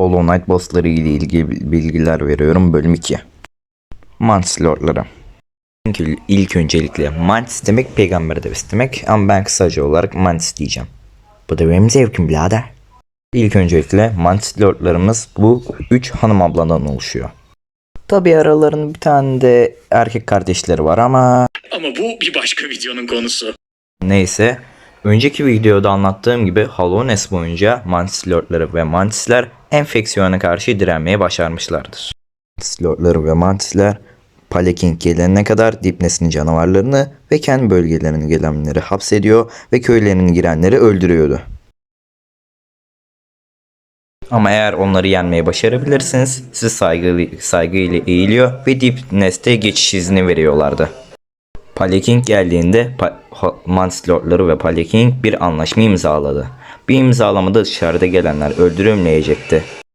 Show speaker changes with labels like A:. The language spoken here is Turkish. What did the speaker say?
A: Hollow Knight bossları ile ilgili bilgiler veriyorum bölüm 2. Mantis Lordları. Çünkü ilk öncelikle Mantis demek peygamber devesi demek ama ben kısaca olarak Mantis diyeceğim. Bu da benim zevkim birader. İlk öncelikle Mantis Lordlarımız bu 3 hanım abladan oluşuyor. Tabi aralarında bir tane de erkek kardeşleri var ama
B: Ama bu bir başka videonun konusu.
A: Neyse, önceki videoda anlattığım gibi Hallowness boyunca Mantis Lordları ve Mantisler enfeksiyona karşı direnmeye başarmışlardır. Lordları ve Mantisler Paleking gelene kadar Dipnes'in canavarlarını ve kendi bölgelerine gelenleri hapsediyor ve köylerine girenleri öldürüyordu. Ama eğer onları yenmeye başarabilirsiniz, sizi saygı, saygıyla eğiliyor ve Deep Nest'e geçiş izni veriyorlardı. Paleking geldiğinde pa- Ha- Mantis Lordları ve Paleking bir anlaşma imzaladı. Bir imzalamada dışarıda gelenler öldürülmeyecekti.